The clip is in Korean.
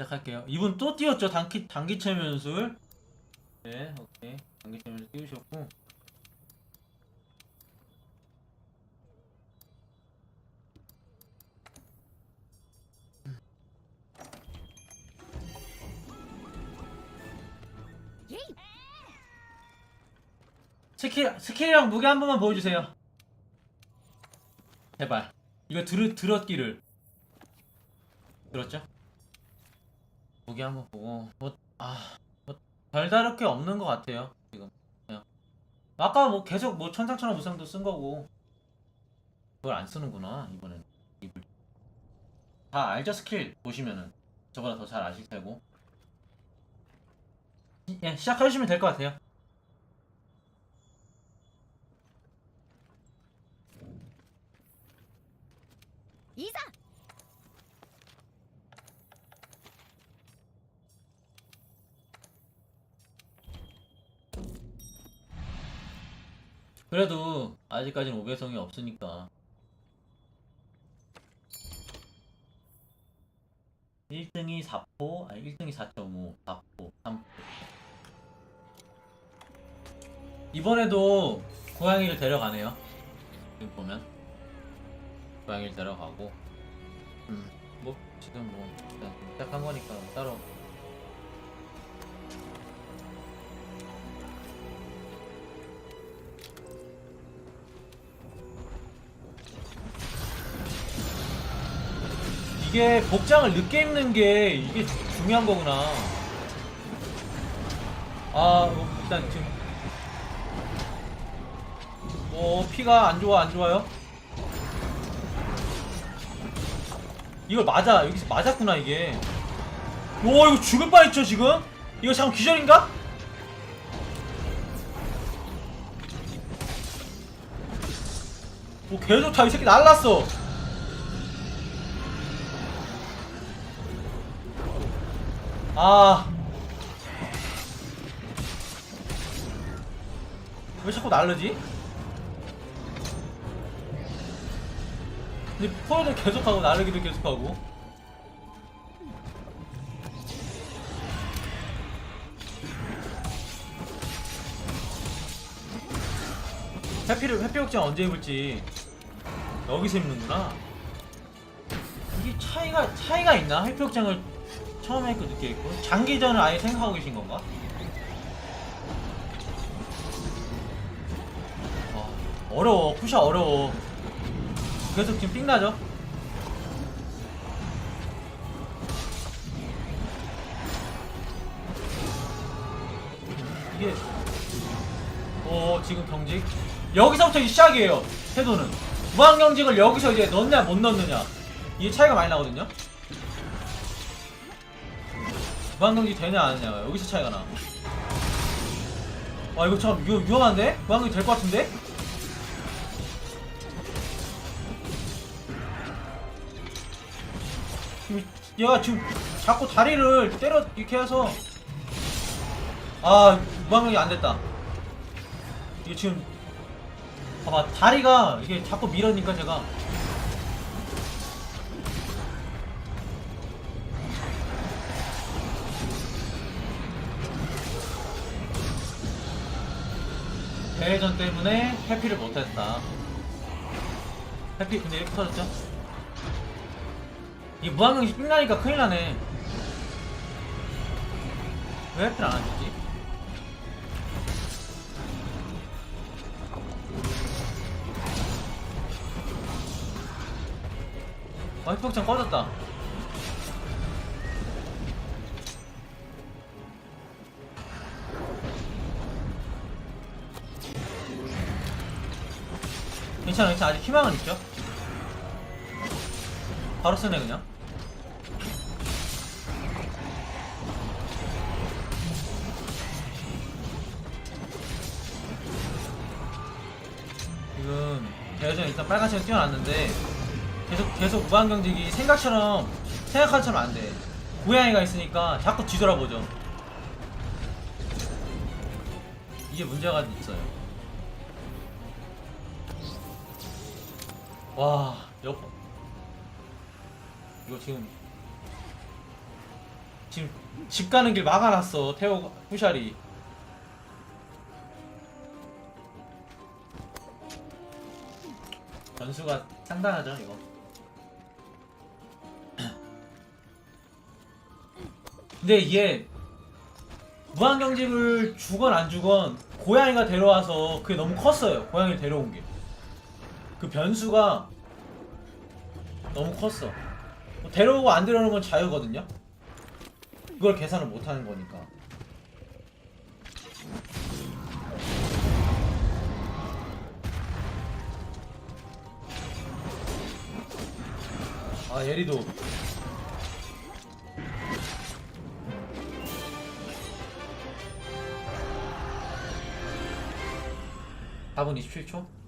시작할게요. 이분 또 띄웠죠? 단기, 단기체 면술. 네, 오케이. 단기체 면술 띄우셨고. 스킬, 스킬이랑 무게 한 번만 보여주세요. 제발. 이거 들, 들었기를. 들었죠? 무게 한번 보고 뭐, 아, 뭐 별다를 게 없는 것 같아요 지금. 그냥. 아까 뭐 계속 뭐 천상천하 무상도 쓴 거고. 그걸 안 쓰는구나 이번엔 입을 다 알죠 스킬 보시면은 저보다 더 잘 아실 테고. 예, 시작해주시면 될 것 같아요. 이사 그래도 아직까지는 5배성이 없으니까. 1등이 4포, 아니 1등이 4.5, 4포, 3포. 이번에도 고양이를 데려가네요. 지금 보면. 고양이를 데려가고. 음, 뭐 지금 뭐 일단 시작한 거니까 따로 이게 복장을 늦게 입는 게 이게 중요한 거구나. 아, 뭐 일단 지금 뭐 피가 안 좋아 안 좋아요? 이걸 맞아 여기서 맞았구나 이게. 오 이거 죽을 뻔했죠 지금? 이거 잠깐 기절인가? 오 개좋다 이 새끼 날랐어. 아. 왜 자꾸 날르지? 근데 포로도 계속하고 날르기도 계속하고 회피를 회피 확장 언제 입을지 여기서 입는구나 이게 차이가 차이가 있나 회피 확장을 처음에 있고 늦게 있고 장기전을 아예 생각하고 계신 건가? 와, 어려워. 푸샤 어려워. 계속 지금 삥 나죠? 이게 어 지금 경직. 여기서부터 시작이에요 태도는. 무한 경직을 여기서 이제 넣느냐 못 넣느냐. 이게 차이가 많이 나거든요 무한경기 되냐 안 되냐 여기서 차이가 나. 와 이거 참 위, 위험한데? 무한경기 될 것 같은데? 얘가 지금 자꾸 다리를 때려 이렇게 해서 아 무한경기 안 됐다. 이게 지금 봐봐 다리가 이게 자꾸 밀으니까 제가 대회전 때문에 회피를 못했다. 회피 근데 이렇게 터졌죠? 이 무한경기 삥나니까 큰일 나네. 왜 회피를 안 하지? 아, 회복장 꺼졌다. 괜찮아, 괜찮아. 아직 희망은 있죠? 바로 쓰네, 그냥. 지금 대여전 일단 빨간색을 띄워놨는데 계속 계속 무한경직이 생각처럼 생각한 처럼 안 돼. 고양이가 있으니까 자꾸 뒤돌아보죠. 이게 문제가 있어요. 와, 여 이거 지금 지금 집 가는 길 막아놨어 태호 후샬이 변수가 상당하죠 이거. 근데 얘 무한경직을 주건 안 주건 고양이가 데려와서 그게 너무 컸어요 고양이를 데려온 게 그 변수가 너무 컸어. 뭐 데려오고 안 데려오는 건 자유거든요? 그걸 계산을 못 하는 거니까. 아 예리도. (4분 27초)